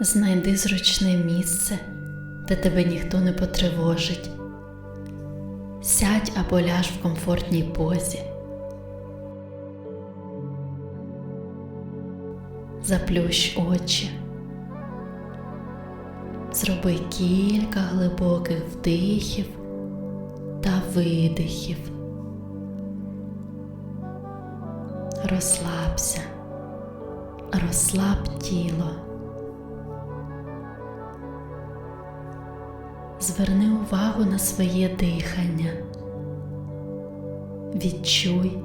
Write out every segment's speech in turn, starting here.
Знайди зручне місце, де тебе ніхто не потривожить. Сядь або ляж в комфортній позі. Заплющ очі. Зроби кілька глибоких вдихів та видихів. Розслабся, розслаб тіло. Зверни увагу на своє дихання. Відчуй,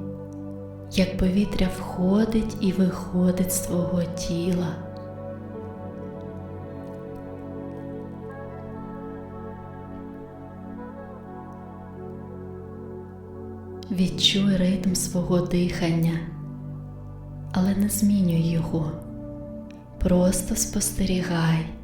як повітря входить і виходить з твого тіла. Відчуй ритм свого дихання, але не змінюй його. Просто спостерігай.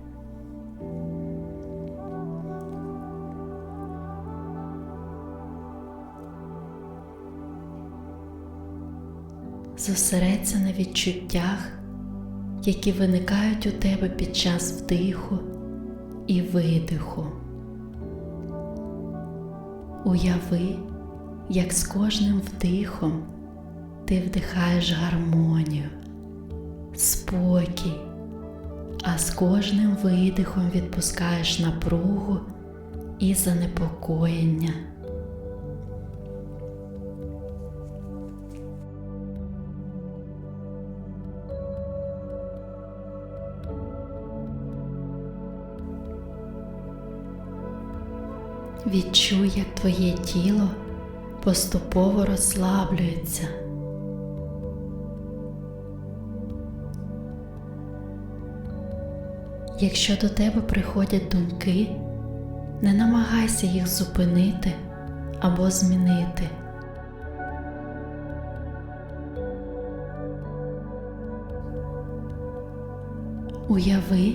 Зосередься на відчуттях, які виникають у тебе під час вдиху і видиху. Уяви, як з кожним вдихом ти вдихаєш гармонію, спокій, а з кожним видихом відпускаєш напругу і занепокоєння. Відчуй, як твоє тіло поступово розслаблюється. Якщо до тебе приходять думки, не намагайся їх зупинити або змінити. Уяви,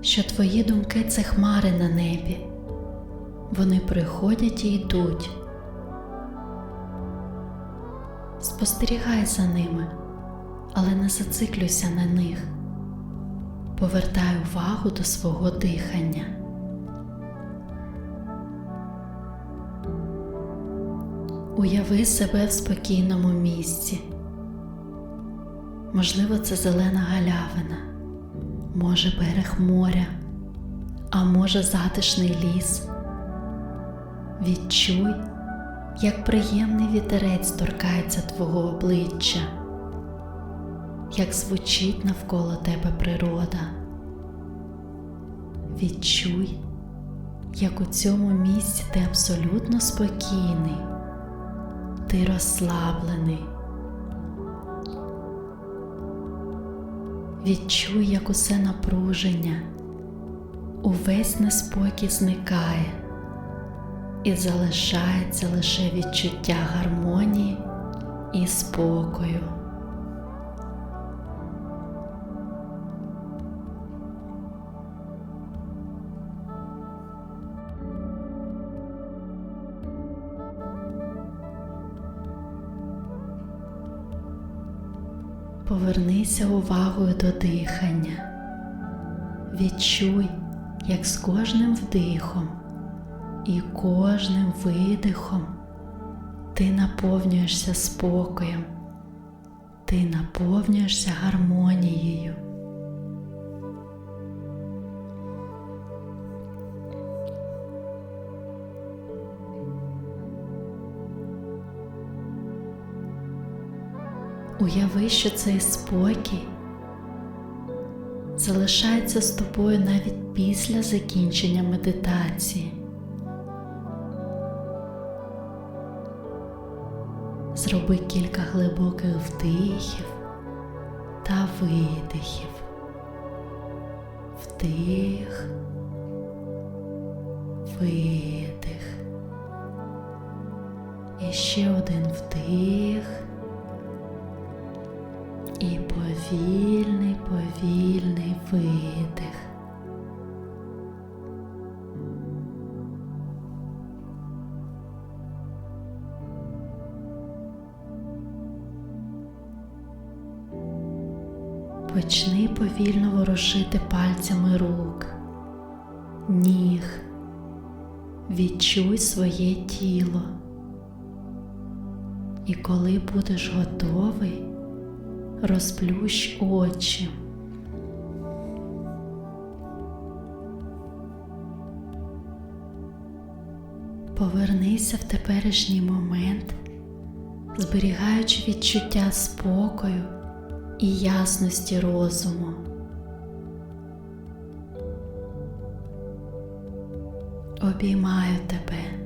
що твої думки це хмари на небі. Вони приходять і йдуть. Спостерігай за ними, але не зациклюйся на них. Повертай увагу до свого дихання. Уяви себе в спокійному місці. Можливо, це зелена галявина, може берег моря, а може затишний ліс. Відчуй, як приємний вітерець торкається твого обличчя, як звучить навколо тебе природа. Відчуй, як у цьому місці ти абсолютно спокійний, ти розслаблений. Відчуй, як усе напруження, увесь неспокій зникає і залишається лише відчуття гармонії і спокою. Повернися увагою до дихання. Відчуй, як з кожним вдихом і кожним видихом ти наповнюєшся спокоєм, ти наповнюєшся гармонією. Уяви, що цей спокій залишається з тобою навіть після закінчення медитації. Зроби кілька глибоких вдихів та видихів. Вдих, видих. І ще один вдих. І повільний, повільний видих. Почни повільно ворушити пальцями рук, ніг. Відчуй своє тіло. І коли будеш готовий, розплющ очі. Повернися в теперішній момент, зберігаючи відчуття спокою і ясності розуму. Обіймаю тебе.